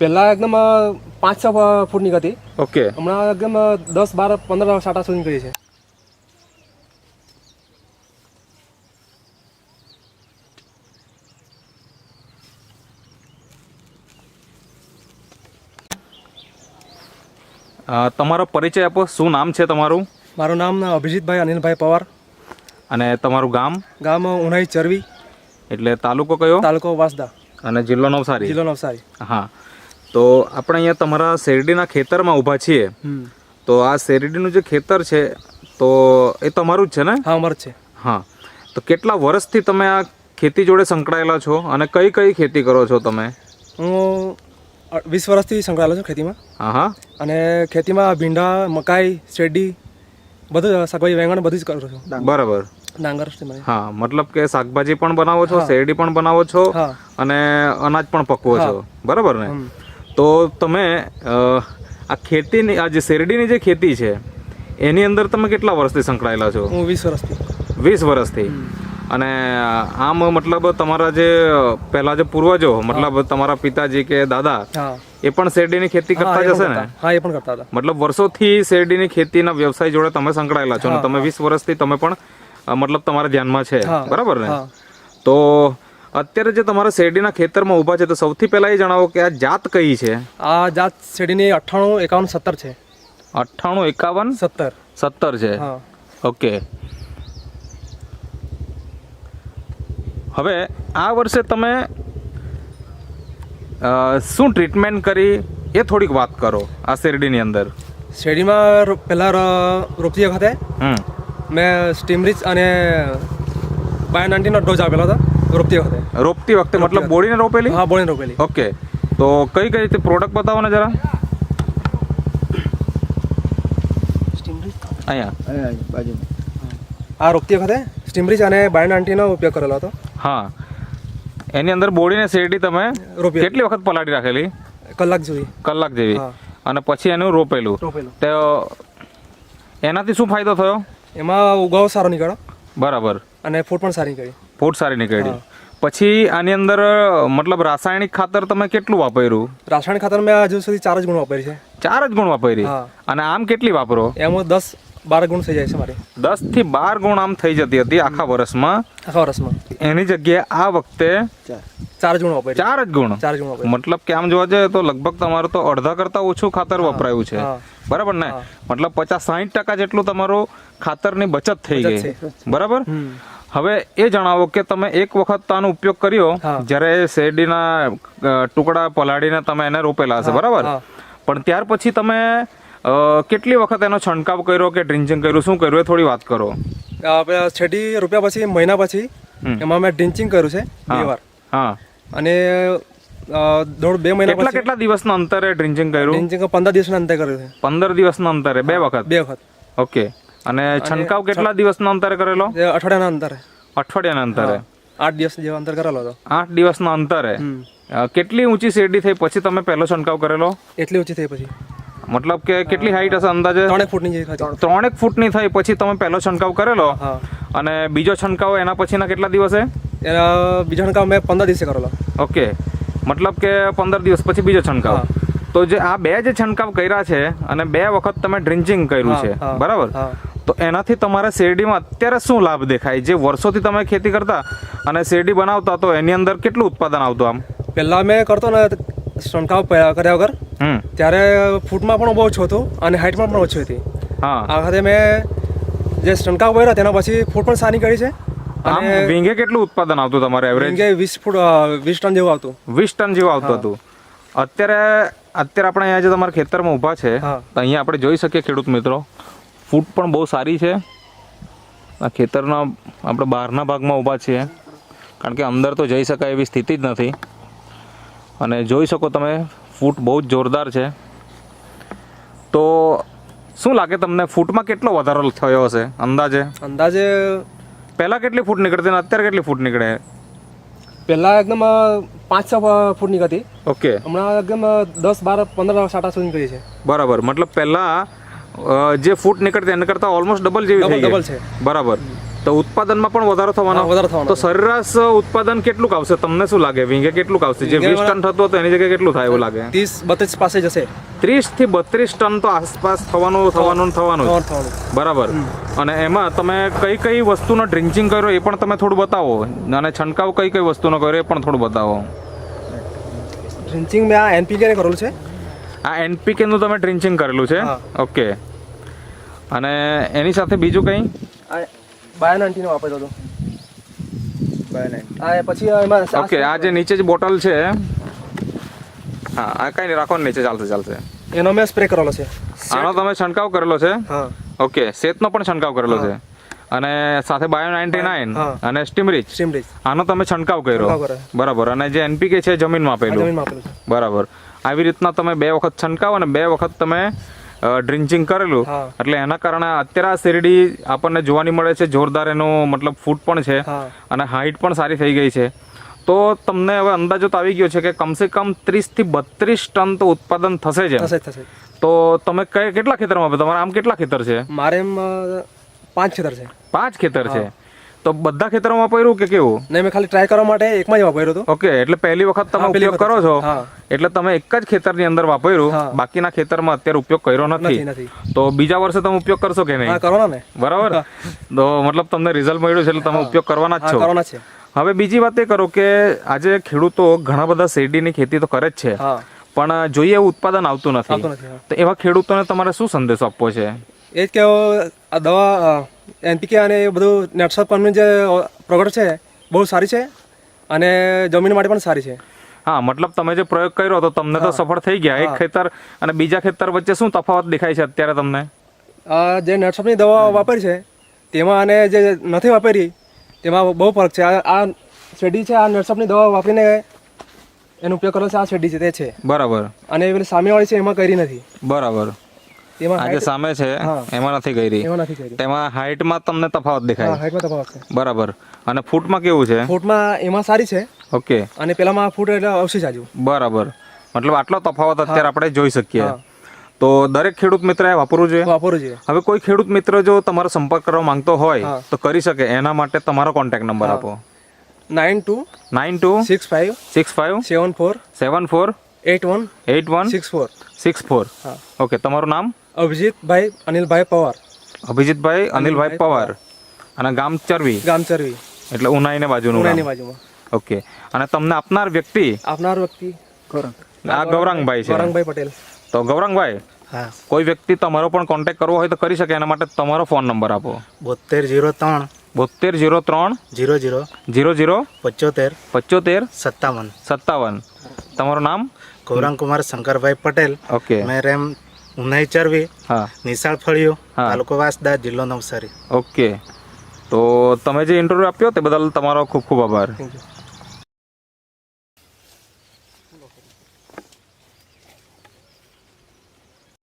પહેલા એકદમ પાંચ છ ફૂટની હતી ઓકે. હમણાં એકદમ દસ બાર પંદર સાટા સુધી કરી છે તમારો પરિચય આપો. શું નામ છે તમારું? મારું નામ અભિજીતભાઈ અનિલભાઈ પવાર. અને તમારું ગામ? ગામ ઉનાઈ ચરવી. એટલે તાલુકો કયો? તાલુકો વાસદા. અને જિલ્લો નવસારી? જિલ્લો નવસારી. હા. તો આપણે અહીંયા તમારા શેરડીના ખેતરમાં ઊભા છીએ. તો આ શેરડીનું જે ખેતર છે તો એ તમારું જ છે ને? હા અમારું છે. હા. તો કેટલા વર્ષથી તમે આ ખેતી જોડે સંકળાયેલા છો અને કઈ કઈ ખેતી કરો છો તમે? હું વીસ વર્ષથી સંકળાયેલો છું ખેતીમાં. હા હા. અને ખેતીમાં ભીંડા મકાઈ શેરડી બધું શાકભાજી વેંગણ બધું જ કરું છું. બરાબર. ડાંગર હા મતલબ કે શાકભાજી પણ બનાવો છો શેરડી પણ બનાવો છો અને અનાજ પણ પકવો છો. બરાબર ને. તો તમે આ ખેતીની આ જે શેરડીની જે ખેતી છે એની અંદર તમે કેટલા વર્ષથી સંકળાયેલા છો? હું વીસ વર્ષથી. વીસ વર્ષથી. અને આમ મતલબ તમારા જે પહેલા જે પૂર્વજો મતલબ તમારા પિતાજી કે દાદા એ પણ શેરડીની ખેતી કરતા એ જ પણ હશે ને? હા એ પણ કરતા હતા. મતલબ વર્ષોથી શેરડીની ખેતીના વ્યવસાય જોડે તમે સંકળાયેલા છો અને તમે વીસ વર્ષથી તમે પણ મતલબ તમારા ધ્યાનમાં છે. બરાબર ને? તો અત્યારે જે તમારા શેરડીના ખેતરમાં ઊભા છે તો સૌથી પહેલાં એ જણાવો કે આ જાત કઈ છે? આ જાત શેરડીની અઠ્ઠાણું એકાવન સત્તર છે. અઠ્ઠાણું એકાવન? સત્તર. સત્તર છે? ઓકે. હવે આ વર્ષે તમે શું ટ્રીટમેન્ટ કરી? એ થોડીક વાત કરો આ શેરડીની અંદર. શેરડીમાં પહેલાં રોપતી વખતે હમ. મેં સ્ટીમરીચ અને બાય નાઇન્ટીનો ડોઝ આપેલો હતો. રોપતી વખતે. રોપતી વખતે મતલબ બોડીને રોપેલી? હા બોળીને રોપેલી. ઓકે. તો કઈ કઈ રીતે પ્રોડક્ટ બતાવો ને જરા? અહીંયા. આ રોપતી વખતે સ્ટીમરીચ અને બાયન આંટીનો ઉપયોગ કરેલો હતો. હા. એની અંદર બોડીને શેરડી તમે કેટલી વખત પલાળી રાખેલી? કલાક જેવી. કલાક જેવી. અને પછી એનું રોપેલું. રોપેલું. તો એનાથી શું ફાયદો થયો? એમાં ઉગાવ સારો નીકળ્યો. બરાબર. અને ફૂટ પણ સારી નીકળી. ફૂટ સારી નીકળી. પછી આની અંદર મતલબ રાસાયણિક ખાતર તમે કેટલું વાપર્યું? રાસાયણિક ખાતર મેં હજુ સુધી ચાર જ ગુણ વાપરી છે. ચાર જ ગુણ વાપરી? અને આમ કેટલી વાપરો? એમાં દસ બાર ગુણ થઈ જાય છે મારે. દસથી બાર ગુણ આમ થઈ જતી હતી આખા વર્ષમાં? આખા વર્ષમાં. એની જગ્યાએ આ વખતે ચાર. જ ગુણ વાપરી ચાર જ ગુણ? ચાર જ ગુણ મતલબ કે આમ જોવા જઈએ તો લગભગ તમારું તો અડધા કરતા ઓછું ખાતર વપરાયું છે. બરાબર ને? મતલબ પચાસ સાહીઠ ટકા જેટલું તમારું ખાતરની બચત થઈ ગઈ. બરાબર. હવે એ જણાવો કે તમે એક વખત તાનો ઉપયોગ કર્યો જ્યારે શેરડીના ટુકડા પલાળીને તમે એને રોપેલા હશે બરાબર? પણ ત્યાર પછી તમે કેટલી વખત એનો છંટકાવ કર્યો કે ડ્રિન્ચિંગ કર્યું? શું કર્યું? એ થોડી વાત કરો. આપણે છેડી રૂપિયા પછી મહિના પછી એમાં મેં ડ્રિન્ચિંગ કર્યું છે બે વાર. હા. અને દોઢ બે મહિના કેટલા કેટલા દિવસના અંતરે ડ્રિન્ચિંગ કર્યું? ડ્રિન્ચિંગ પંદર દિવસના અંતે કર્યું છે. પંદર દિવસના અંતરે બે વખત? બે વખત. ઓકે. અને છંટકાવ કેટલા દિવસના અંતરે કરેલો? અઠવાડિયાના અંતરે. અઠવાડિયાના અંતરે? આઠ દિવસ જેવા અંતર કરેલો હતો. આઠ દિવસના અંતરે? કેટલી ઊંચી શેરડી થઈ? પછી તમે પહેલો છંટકાવ કરેલો? એટલી ઊંચી થઈ પછી. મતલબ કે કેટલી હાઈટ હશે અંદાજે? ત્રણેક ફૂટની ત્રણેક ફૂટની થઈ પછી તમે પહેલો છંટકાવ કરેલો? અને બીજો છંટકાવ એના પછીના કેટલા દિવસે? બીજો કામ મેં પંદર દિવસે કરેલો. ઓકે. મતલબ કે પંદર દિવસ પછી બીજો છંટકાવ. તો જે આ બે જે છંટકાવ કર્યા છે અને બે વખત તમે ડ્રિન્ચિંગ કર્યું છે બરાબર? તો એનાથી તમારા શેરડીમાં અત્યારે શું લાભ દેખાય? જે વર્ષોથી તમે ખેતી કરતા અને શેરડી બનાવતા તો એની અંદર કેટલું ઉત્પાદન આવતું આમ? પહેલાં મેં કરતો ને છંટકાવ કર્યા વગર ત્યારે ફૂટમાં પણ બહુ ઓછું હતું અને હાઇટમાં પણ ઓછી હતી. હા. આ વખતે મેં જે છંટકાવ કર્યો તેના પછી ફૂટ પણ સારી કરી છે. આમ વીંગે કેટલું ઉત્પાદન આવતું તમારે એવરેજ કે વીસ ફૂટ વીસ ટન જેવું આવતું. વીસ ટન જેવું આવતું હતું. અત્યારે અત્યારે આપણે અહીંયા જે તમારા ખેતરમાં ઊભા છે તો અહીંયા આપણે જોઈ શકીએ ખેડૂત મિત્રો. ફૂટ પણ બહુ સારી છે. આ ખેતરના આપણે બહારના ભાગમાં ઊભા છીએ. કારણ કે અંદર તો જઈ શકાય એવી સ્થિતિ જ નથી. અને જોઈ શકો તમે ફૂટ બહુ જ જોરદાર છે. તો શું લાગે તમને ફૂટમાં કેટલો વધારો થયો હશે? અંદાજે? અંદાજે પહેલાં કેટલી ફૂટ નીકળતી અને અત્યારે કેટલી ફૂટ નીકળે? પહેલાં એકદમ પાંચ છ ફૂટ નીકળતી. ઓકે. હમણાં એકદમ દસ બાર પંદર સાટા સુધી નીકળી છે. બરાબર. મતલબ પહેલા જે ફૂટ નીકળતી એના કરતાં ઓલમોસ્ટ ડબલ જેવી થઈ ડબલ છે. બરાબર. તો ઉત્પાદનમાં પણ વધારો થવાનો? વધારો થવાનો તો સરેરાશ ઉત્પાદન કેટલું આવશે? તમને શું લાગે? વીંગે કેટલું આવશે? જે વીસ ટન થતું હતું એની જગ્યાએ કેટલું થાય એવું લાગે? ત્રીસ બત્રીસ પાસે જશે. ત્રીસથી બત્રીસ ટન તો આસપાસ થવાનું થવાનું થવાનું બરાબર. અને એમાં તમે કઈ કઈ વસ્તુનો ડ્રિંકિંગ કર્યો એ પણ તમે થોડું બતાવો. અને છંટકાવ કઈ કઈ વસ્તુનો કર્યો એ પણ થોડું બતાવો. ડ્રિંકિંગ મેં આ એનપીકે કરેલું છે. આ એનપીકે નું તમે ડ્રિંચિંગ કરેલું છે? ઓકે. અને એની સાથે બીજું કંઈ? બાયો નાઇન્ટીનો વાપરતો હતો. આ પછી એમાં ઓકે આ જે નીચે જ બોટલ છે હા આ કઈ રાખો નીચે ચાલશે ચાલશે. એનો મેં સ્પ્રે કરેલો છે. આનો તમે છંટકાવ કરેલો છે? હા. ઓકે શેતનો પણ છંટકાવ કરેલો છે. અને સાથે બાયો નાઇન્ટી નાઇન અને સ્ટીમરીચ. સ્ટીમરીચ. આનો તમે છંટકાવ કર્યો. બરાબર. અને જે એનપીકે છે જમીનમાં આપેલું. બરાબર. આવી રીતના તમે બે વખત છંટકાવ અને બે વખત તમે ડ્રિન્ચિંગ કરેલું. એટલે એના કારણે અત્યારે આ શેરડી આપણને જોવાની મળે છે જોરદાર એનો મતલબ ફૂટ પણ છે અને હાઈટ પણ સારી થઈ ગઈ છે. તો તમને હવે અંદાજો તો આવી ગયો છે કે કમસે કમ ત્રીસથી બત્રીસ ટન તો ઉત્પાદન થશે જ તો તમે કેટલા ખેતરમાં? તમારા આમ કેટલા ખેતર છે? મારે પાંચ ખેતર છે. પાંચ ખેતર છે. તો બધા ખેતરોમાં વાપર્યું કે કેવું? નહીં મેં ખાલી ટ્રાય કરવા માટે એકમાં જ વાપર્યો હતો. ઓકે એટલે પહેલી વખત તમે ઉપયોગ કરો છો. એટલે તમે એક જ ખેતરની અંદર વાપર્યું. બાકીના ખેતરમાં અત્યારે ઉપયોગ કર્યો નથી. તો બીજા વર્ષે તમે ઉપયોગ કરશો કે નહીં? કરવાના ને. બરાબર? તો મતલબ તમને રિઝલ્ટ મળ્યું છે એટલે તમે ઉપયોગ કરવાના જ છો. કરવાના છે. હવે બીજી વાત એ કરો કે આજે ખેડૂતો ઘણા બધા શેરડીની ખેતી તો કરે જ છે. પણ જોઈએ એવું ઉત્પાદન આવતું નથી. તો એવા ખેડૂતોને તમારે શું સંદેશો આપવો છે? એ જ કે આ દવા એનપીકે અને એ બધું નેટસપ કંપની જે પ્રોડક્ટ છે બહુ સારી છે અને જમીન માટે પણ સારી છે. હા મતલબ તમે જે પ્રયોગ કર્યો તો તમને તો સફળ થઈ ગયા. એક ખેતર અને બીજા ખેતર વચ્ચે શું તફાવત દેખાય છે અત્યારે તમને? જે નેટસપની દવા વાપરી છે તેમાં અને જે નથી વાપરી તેમાં બહુ ફરક છે. આ શેરડી છે આ નર્સપની દવા વાપરીને એનો ઉપયોગ કરેલો છે આ શેરડી છે તે છે. બરાબર. અને એ પેલી સામેવાળી છે એમાં કરી નથી. બરાબર. તેમાં આ સામે છે એમાં નથી કરી. એમાં નથી તેમાં હાઈટમાં તમને તફાવત દેખાય. હાઈટમાં તફાવત છે. બરાબર. અને ફૂટમાં કેવું છે? ફૂટમાં એમાં સારી છે. ઓકે. અને પેલામાં ફૂટ એટલે અવશેષ આજુ બરાબર. મતલબ આટલો તફાવત અત્યારે આપણે જોઈ શકીએ. તો દરેક ખેડૂત મિત્રએ વાપરવું જોઈએ? વાપરવું જોઈએ. હવે કોઈ ખેડૂત મિત્ર જો તમારો સંપર્ક કરવા માંગતો હોય તો કરી શકે. એના માટે તમારો કોન્ટેક્ટ નંબર આપો. Nine two nine two six five six five seven four seven four eight one eight one six four six four okay તમારું નામ? અભિજીતભાઈ અનિલભાઈ પવાર. અભિજીતભાઈ અનિલભાઈ પવાર. અને ગામ ચરવી? ગામ ચરવી. એટલે ઉનાઈને બાજુનું પુણેની બાજુમાં. ઓકે અને તમને આપનાર વ્યક્તિ? આપનાર વ્યક્તિ આ ગૌરાંગભાઈ છે. ગૌરંગભાઈ પટેલ. તો ગૌરાંગભાઈ હા. કોઈ વ્યક્તિ તમારો પણ કોન્ટેક્ટ કરવો હોય તો કરી શકે એના માટે તમારો ફોન નંબર આપો. બોતેર જીરો ત્રણ. બોતેર જીરો ત્રણ જીરો જીરો જીરો જીરો પચોતેર પચોતેર સત્તાવન. સત્તાવન. તમારું નામ? ગૌરાંગ કુમાર શંકરભાઈ પટેલ. ઓકે. મેં રેમ ઉનાઈ ચરવી હા. નિશાળ ફળિયું હા. તાલુકો વાસદા જિલ્લો નવસારી. ઓકે. તો તમે જે ઇન્ટરવ્યૂ આપ્યો તે બદલ તમારો ખૂબ ખૂબ આભાર.